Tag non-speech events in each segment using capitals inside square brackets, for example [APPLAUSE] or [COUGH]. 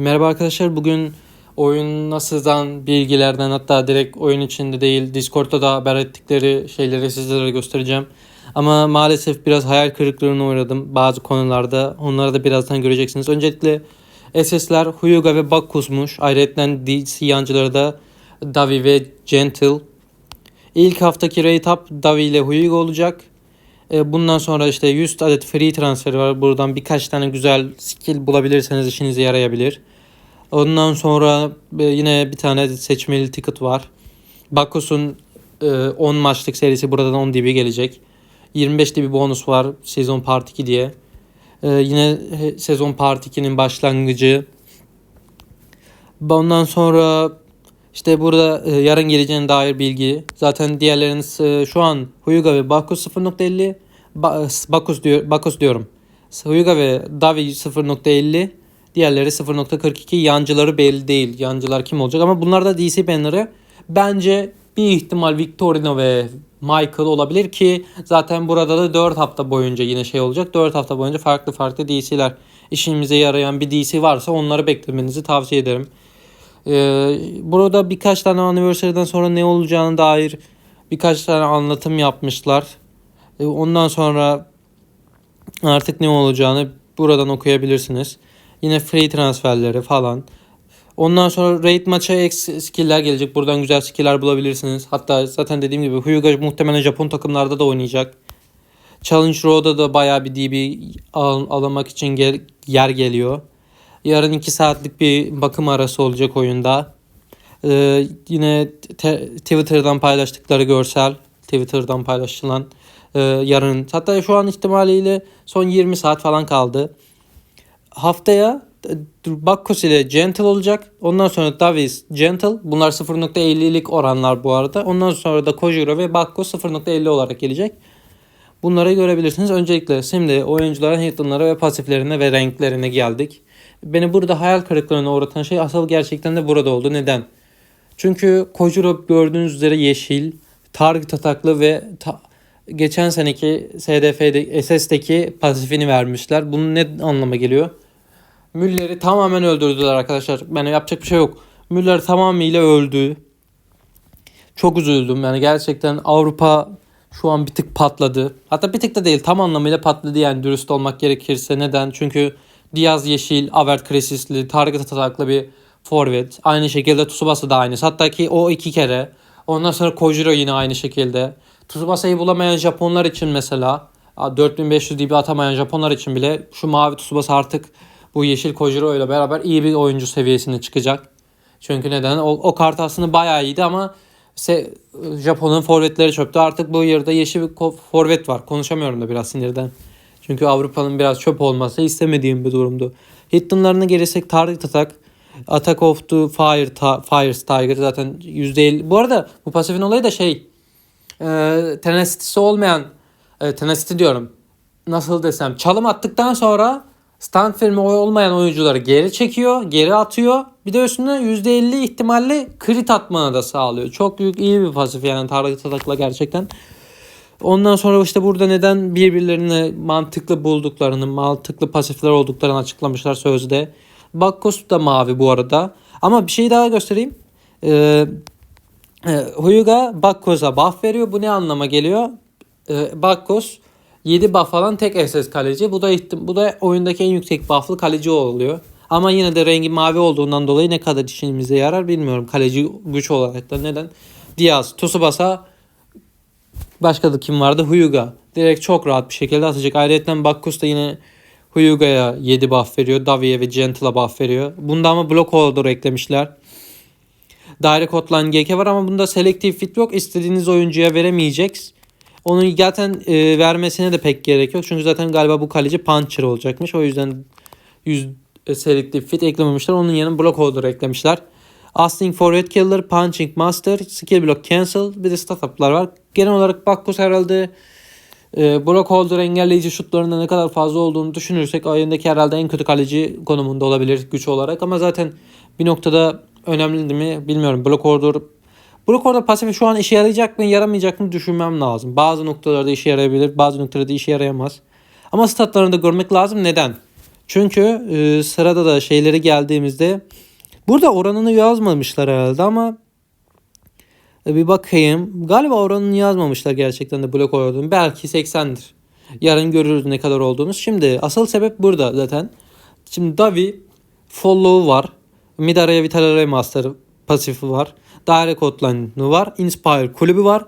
Merhaba arkadaşlar. Bugün oyun nasıldan bilgilerden hatta direkt oyun içinde değil Discord'da da haber ettikleri şeyleri sizlere göstereceğim. Ama maalesef biraz hayal kırıklığına uğradım bazı konularda. Onları da birazdan göreceksiniz. Öncelikle SS'ler Hyuga ve Bakkus'muş. Ayrıca DC yancıları da Davi ve Gentle. İlk haftaki rate up Davi ile Hyuga olacak. E, Bundan sonra işte 100 adet free transfer var. Buradan birkaç tane güzel skill bulabilirseniz işinize yarayabilir. Ondan sonra e, yine bir tane seçmeli ticket var. Bakus'un e, 10 maçlık serisi buradan 10 DB gelecek. 25 DB bonus var sezon part 2 diye. E, yine e, sezon part 2'nin başlangıcı. Ondan sonra işte burada e, yarın geleceğine dair bilgi. Zaten diğerleriniz e, şu an Huyuga ve Bakus 0.50. Ba- e, Bakus diyor Bakus diyorum. Huyuga ve Davi 0.50. Diğerleri 0.42. Yancıları belli değil. Yancılar kim olacak ama bunlar da DC banner'ı. Bence bir ihtimal Victorino ve Michael olabilir ki zaten burada da 4 hafta boyunca yine şey olacak. 4 hafta boyunca farklı farklı DC'ler işimize yarayan bir DC varsa onları beklemenizi tavsiye ederim. Ee, burada birkaç tane anniversary'den sonra ne olacağına dair birkaç tane anlatım yapmışlar. Ee, ondan sonra artık ne olacağını buradan okuyabilirsiniz. Yine free transferleri falan. Ondan sonra raid maça ek skill'ler gelecek. Buradan güzel skill'ler bulabilirsiniz. Hatta zaten dediğim gibi Hyuga muhtemelen Japon takımlarda da oynayacak. Challenge Row'da da bayağı bir DB al- alamak için gel- yer geliyor. Yarın 2 saatlik bir bakım arası olacak oyunda. Ee, yine te- Twitter'dan paylaştıkları görsel. Twitter'dan paylaşılan e, yarın. Hatta şu an ihtimaliyle son 20 saat falan kaldı. Haftaya e, Bakkos ile Gentle olacak. Ondan sonra Davis, Gentle. Bunlar 0.50'lik oranlar bu arada. Ondan sonra da Kojiro ve Bakkos 0.50 olarak gelecek. Bunları görebilirsiniz. Öncelikle şimdi oyuncuların hitlerine ve pasiflerine ve renklerine geldik. Beni burada hayal kırıklığına uğratan şey asıl gerçekten de burada oldu. Neden? Çünkü Kojiro gördüğünüz üzere yeşil, target ataklı ve ta- geçen seneki SDF'de SS'deki pasifini vermişler. Bunun ne anlama geliyor? Müller'i tamamen öldürdüler arkadaşlar. Yani yapacak bir şey yok. Müller tamamıyla öldü. Çok üzüldüm. Yani gerçekten Avrupa şu an bir tık patladı. Hatta bir tık da değil tam anlamıyla patladı yani dürüst olmak gerekirse. Neden? Çünkü Diaz yeşil, Avert Kresisli, target ataklı bir forvet. Aynı şekilde Tsubasa da aynı. Hatta ki o iki kere. Ondan sonra Kojiro yine aynı şekilde. Tsubasa'yı bulamayan Japonlar için mesela 4500 DB atamayan Japonlar için bile şu mavi Tsubasa artık bu yeşil Kojiro ile beraber iyi bir oyuncu seviyesine çıkacak. Çünkü neden? O, o kart aslında bayağı iyiydi ama se, Japon'un forvetleri çöptü. Artık bu yerde yeşil bir forvet var. Konuşamıyorum da biraz sinirden. Çünkü Avrupa'nın biraz çöp olması istemediğim bir durumdu. Hitton'larına gelirsek target atak. Attack of the Fire, ta, Fire Tiger zaten %50. Bu arada bu pasifin olayı da şey e, tenacity olmayan e, tenacity diyorum. Nasıl desem çalım attıktan sonra stand filmi olmayan oyuncuları geri çekiyor, geri atıyor. Bir de üstüne %50 ihtimalle crit atmanı da sağlıyor. Çok büyük iyi bir pasif yani target atakla gerçekten. Ondan sonra işte burada neden birbirlerini mantıklı bulduklarını, mantıklı pasifler olduklarını açıklamışlar sözde. Bakkos da mavi bu arada. Ama bir şey daha göstereyim. Ee, e, Huyuga Bakkos'a buff veriyor. Bu ne anlama geliyor? Ee, Bakkos 7 buff alan tek SS kaleci. Bu da bu da oyundaki en yüksek buff'lı kaleci oluyor. Ama yine de rengi mavi olduğundan dolayı ne kadar işimize yarar bilmiyorum. Kaleci güç olarak da neden? Diaz, Tsubasa Başka da kim vardı? Huyuga. Direkt çok rahat bir şekilde atacak. Ayrıca Bakkus da yine Huyuga'ya 7 buff veriyor. Davi'ye ve Gentle'a buff veriyor. Bunda ama block holder eklemişler. Direct hotline GK var ama bunda selective fit yok. İstediğiniz oyuncuya veremeyeceksiniz. Onu zaten e, vermesine de pek gerek yok. Çünkü zaten galiba bu kaleci puncher olacakmış. O yüzden 100 e, selective fit eklememişler. Onun yerine block holder eklemişler. Asking Forward Killer, Punching Master, Skill Block Cancel bir de startuplar var. Genel olarak Bakkus herhalde e, block holder engelleyici şutlarında ne kadar fazla olduğunu düşünürsek oyundaki herhalde en kötü kaleci konumunda olabilir güç olarak. Ama zaten bir noktada önemli mi bilmiyorum. Block holder Block holder pasifi şu an işe yarayacak mı yaramayacak mı düşünmem lazım. Bazı noktalarda işe yarayabilir bazı noktalarda işe yarayamaz. Ama statlarını da görmek lazım. Neden? Çünkü e, sırada da şeyleri geldiğimizde burada oranını yazmamışlar herhalde ama e, bir bakayım. Galiba oranını yazmamışlar gerçekten de blok olduğunu. Belki 80'dir. Yarın görürüz ne kadar olduğunu. Şimdi asıl sebep burada zaten. Şimdi Davi follow var. Mid araya vital araya master pasifi var. Direct hotline'ı var. Inspire kulübü var.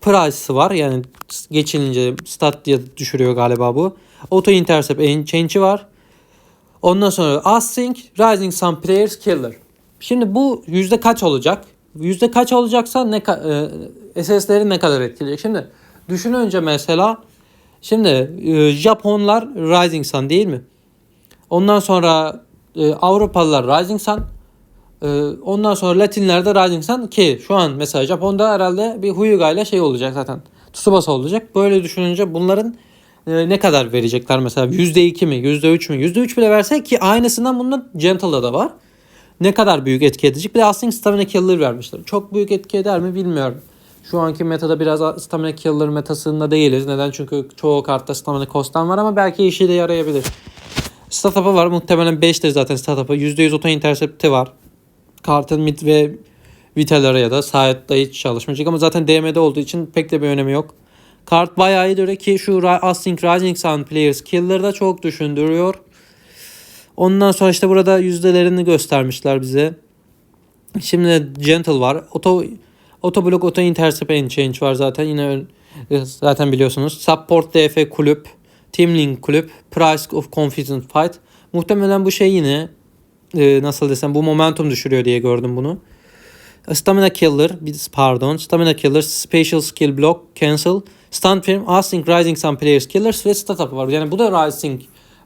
Price'ı var. Yani geçilince stat diye düşürüyor galiba bu. Auto intercept change'i var. Ondan sonra async rising some players killer. Şimdi bu yüzde kaç olacak? Yüzde kaç olacaksa ne e, SS'leri ne kadar etkileyecek? Şimdi düşün önce mesela şimdi e, Japonlar Rising Sun değil mi? Ondan sonra e, Avrupalılar Rising Sun. E, ondan sonra Latinler de Rising Sun ki şu an mesela Japon'da herhalde bir Hyuga ile şey olacak zaten. Tsubasa olacak. Böyle düşününce bunların e, ne kadar verecekler mesela %2 mi %3 mü %3 bile versek ki aynısından bunun Gentle'da da var. Ne kadar büyük etki edecek? Bir de Asking Stamina Killer vermişler. Çok büyük etki eder mi bilmiyorum. Şu anki metada biraz Stamina Killer metasında değiliz. Neden? Çünkü çoğu kartta Stamina Cost'tan var ama belki işe de yarayabilir. Statup'ı var. Muhtemelen 5'tir zaten statup'ı. %100 auto intercept'i var. Kartın mid ve Vital ya da Saat'ta hiç çalışmayacak ama zaten DM'de olduğu için pek de bir önemi yok. Kart bayağı iyi duruyor ki şu Async Rising Sun Players Killer'da çok düşündürüyor. Ondan sonra işte burada yüzdelerini göstermişler bize. Şimdi Gentle var. Auto Auto Block Auto Intercept and Change var zaten. Yine zaten biliyorsunuz. Support DF kulüp. Team Link kulüp. Price of Confident Fight. Muhtemelen bu şey yine e, nasıl desem bu momentum düşürüyor diye gördüm bunu. Stamina Killer, pardon. Stamina Killer, Special Skill Block, Cancel, Stun Firm, Async Rising Sun Players Killers ve Stat var. Yani bu da Rising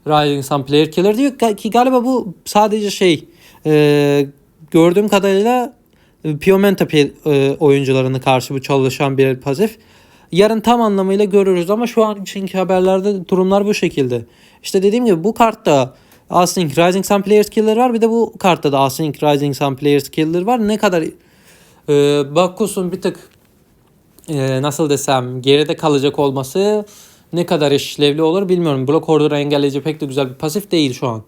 Rising Sun Player Killer diyor ki galiba bu sadece şey e, gördüğüm kadarıyla Piomenta e, oyuncularına karşı bu çalışan bir pasif. Yarın tam anlamıyla görürüz ama şu an çünkü haberlerde durumlar bu şekilde. İşte dediğim gibi bu kartta Async Rising Sun Players Killer var. Bir de bu kartta da Async Rising Sun Players Killer var. Ne kadar e, Bakkus'un bir tık e, nasıl desem geride kalacak olması ne kadar işlevli olur bilmiyorum. Block Order'ı engelleyici pek de güzel bir pasif değil şu an.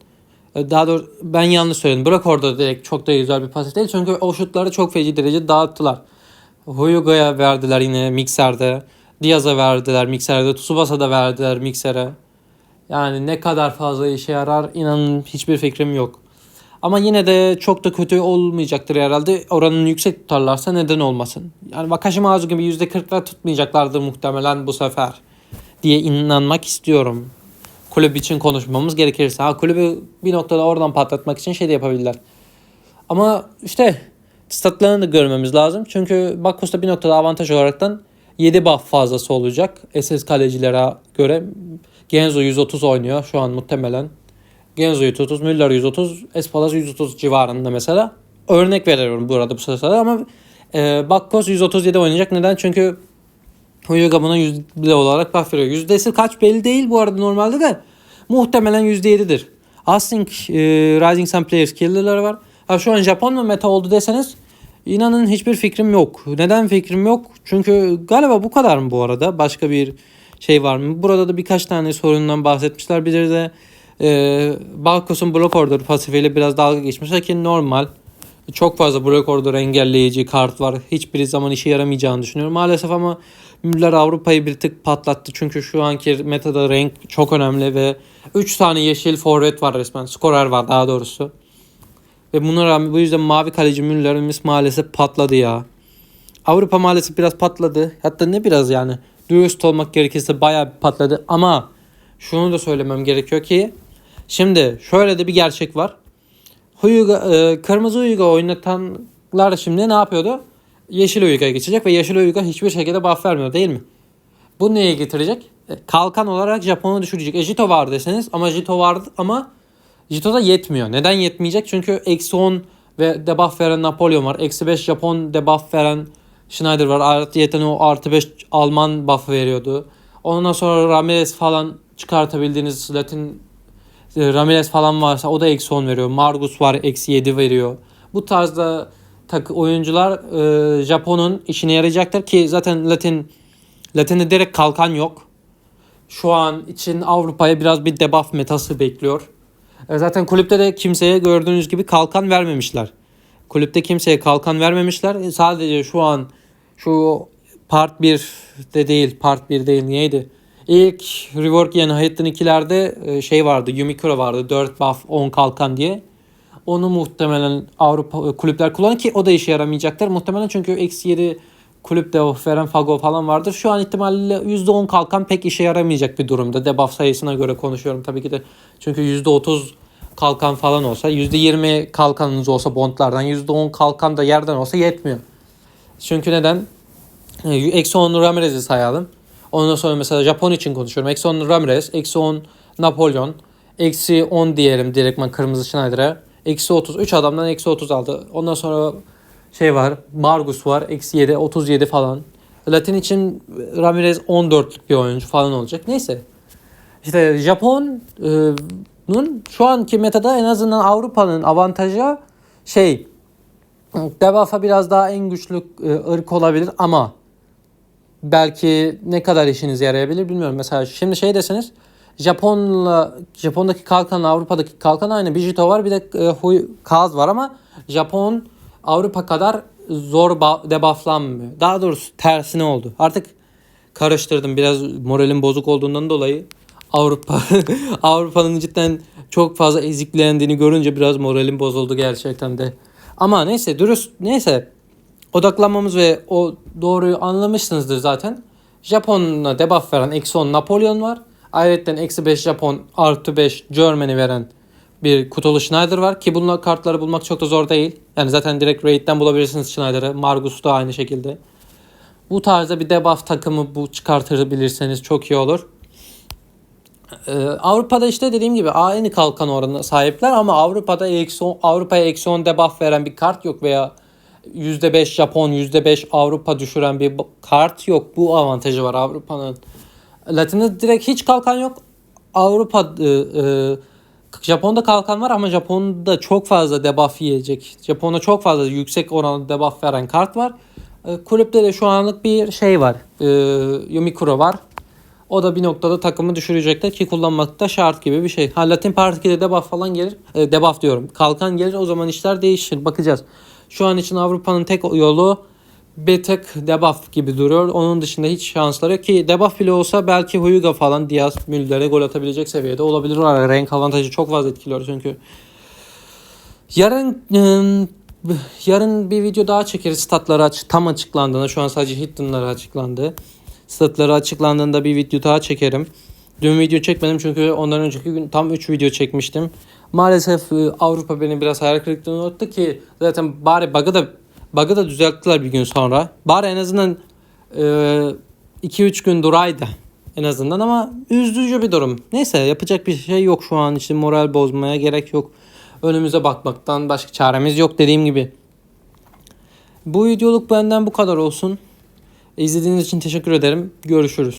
E, Daha doğrusu ben yanlış söyledim. Block Order direkt çok da güzel bir pasif değil. Çünkü o şutları çok feci derece dağıttılar. Huyuga'ya verdiler yine Mixer'de. Diaz'a verdiler Mixer'de. Tsubasa'da verdiler Mixer'e. Yani ne kadar fazla işe yarar inanın hiçbir fikrim yok. Ama yine de çok da kötü olmayacaktır herhalde. Oranını yüksek tutarlarsa neden olmasın. Yani Wakashimazu gibi %40'lar tutmayacaklardır muhtemelen bu sefer. Diye inanmak istiyorum. Kulüp için konuşmamız gerekirse. Ha kulübü bir noktada oradan patlatmak için şey de yapabilirler. Ama işte statlarını da görmemiz lazım. Çünkü Bakkus'ta bir noktada avantaj olaraktan 7 buff fazlası olacak. SS kalecilere göre Genzo 130 oynuyor şu an muhtemelen. Genzo 130, Müller 130, Espadas 130 civarında mesela. Örnek veriyorum burada bu sırada ama e, Bakkos 137 oynayacak. Neden? Çünkü Huyuga buna yüzde olarak buff veriyor. Yüzdesi kaç belli değil bu arada normalde de. Muhtemelen %7'dir. Async e, Rising Sun Players killer'ları var. Ha şu an Japon mu meta oldu deseniz inanın hiçbir fikrim yok. Neden fikrim yok? Çünkü galiba bu kadar mı bu arada? Başka bir şey var mı? Burada da birkaç tane sorundan bahsetmişler. Bir de e, Balkos'un block order pasifiyle biraz dalga geçmişler ki normal. Çok fazla block order engelleyici kart var. Hiçbir zaman işe yaramayacağını düşünüyorum. Maalesef ama Müller Avrupa'yı bir tık patlattı. Çünkü şu anki metada renk çok önemli ve 3 tane yeşil forvet var resmen. Skorer var daha doğrusu. Ve buna rağmen bu yüzden mavi kaleci Müller'imiz maalesef patladı ya. Avrupa maalesef biraz patladı. Hatta ne biraz yani. Dürüst olmak gerekirse bayağı patladı. Ama şunu da söylemem gerekiyor ki şimdi şöyle de bir gerçek var. Huyuga, e, kırmızı Huyuga oynatanlar şimdi ne yapıyordu? Yeşil Huyuga'ya geçecek ve Yeşil Huyuga hiçbir şekilde buff vermiyor değil mi? Bu neye getirecek? E, kalkan olarak Japon'u düşürecek. E Jito var deseniz ama Jito vardı ama Jito'da yetmiyor. Neden yetmeyecek? Çünkü eksi 10 ve debuff veren Napolyon var. Eksi 5 Japon debuff veren Schneider var. Artı yeten o artı 5 Alman buff veriyordu. Ondan sonra Ramirez falan çıkartabildiğiniz Latin e, Ramirez falan varsa o da eksi 10 veriyor. Margus var eksi 7 veriyor. Bu tarzda tak oyuncular e, Japon'un işine yarayacaktır ki zaten Latin Latin'de direkt kalkan yok. Şu an için Avrupa'ya biraz bir debuff metası bekliyor. E, Zaten kulüpte de kimseye gördüğünüz gibi kalkan vermemişler. Kulüpte kimseye kalkan vermemişler. E, Sadece şu an şu part 1 de değil, part 1 değil neydi? İlk rework yani Hayatın 2'lerde e, şey vardı, Yumikuro vardı. 4 buff 10 kalkan diye. Onu muhtemelen Avrupa kulüpler kullanır ki o da işe yaramayacaktır. Muhtemelen çünkü eksi 7 kulüp debuff veren Fago falan vardır. Şu an ihtimalle %10 kalkan pek işe yaramayacak bir durumda. Debuff sayısına göre konuşuyorum tabii ki de. Çünkü %30 kalkan falan olsa, %20 kalkanınız olsa bondlardan, %10 kalkan da yerden olsa yetmiyor. Çünkü neden? Eksi 10 Ramirez'i sayalım. Ondan sonra mesela Japon için konuşuyorum. Eksi 10 Ramirez, eksi 10 Napolyon, eksi 10 diyelim direktman Kırmızı Schneider'a. Eksi 30. 3 adamdan eksi 30 aldı. Ondan sonra şey var. Margus var. Eksi 7, 37 falan. Latin için Ramirez 14'lük bir oyuncu falan olacak. Neyse. İşte Japon'un şu anki metada en azından Avrupa'nın avantajı şey debuff'a biraz daha en güçlü e, ırk olabilir ama belki ne kadar işinize yarayabilir bilmiyorum. Mesela şimdi şey deseniz Japon'la Japon'daki kalkanla Avrupa'daki kalkan aynı. Bijito var bir de e, huy, Kaz var ama Japon Avrupa kadar zor ba- debufflanmıyor. Daha doğrusu tersine oldu. Artık karıştırdım. Biraz moralim bozuk olduğundan dolayı Avrupa [LAUGHS] Avrupa'nın cidden çok fazla eziklendiğini görünce biraz moralim bozuldu gerçekten de. Ama neyse dürüst neyse odaklanmamız ve o doğruyu anlamışsınızdır zaten. Japon'a debuff veren eksi 10 Napolyon var. Ayrıca eksi 5 Japon artı 5 Germany veren bir kutulu Schneider var ki bunlar kartları bulmak çok da zor değil. Yani zaten direkt raid'den bulabilirsiniz Schneider'ı. Margus da aynı şekilde. Bu tarzda bir debuff takımı bu çıkartabilirseniz çok iyi olur. Ee, Avrupa'da işte dediğim gibi aynı kalkan oranına sahipler ama Avrupa'da eksi 10 Avrupa'ya eksi 10 debuff veren bir kart yok veya %5 Japon %5 Avrupa düşüren bir kart yok. Bu avantajı var Avrupa'nın. Latin'de direkt hiç kalkan yok. Avrupa e, e, Japon'da kalkan var ama Japon'da çok fazla debuff yiyecek. Japon'da çok fazla yüksek oranlı debuff veren kart var. E, kulüpte de şu anlık bir şey var. E, Yumikuro var. O da bir noktada takımı düşürecektir ki kullanmak da şart gibi bir şey. Ha Latin Part 2'de debuff falan gelir. E, debuff diyorum. Kalkan gelir o zaman işler değişir. Bakacağız. Şu an için Avrupa'nın tek yolu bir tık debuff gibi duruyor. Onun dışında hiç şansları ki debuff bile olsa belki Huyuga falan Diaz Müller'e gol atabilecek seviyede olabilir. Renk avantajı çok fazla etkiliyor çünkü. Yarın ım, yarın bir video daha çekeriz statları aç tam açıklandığında. Şu an sadece Hitton'ları açıklandı. Statları açıklandığında bir video daha çekerim. Dün video çekmedim çünkü ondan önceki gün tam 3 video çekmiştim. Maalesef e, Avrupa beni biraz hayal kırıklığına uğrattı ki zaten bari bug'ı da bug'ı da düzelttiler bir gün sonra. Bari en azından 2-3 gün duraydı en azından ama üzücü bir durum. Neyse yapacak bir şey yok şu an için moral bozmaya gerek yok. Önümüze bakmaktan başka çaremiz yok dediğim gibi. Bu videoluk benden bu kadar olsun. İzlediğiniz için teşekkür ederim. Görüşürüz.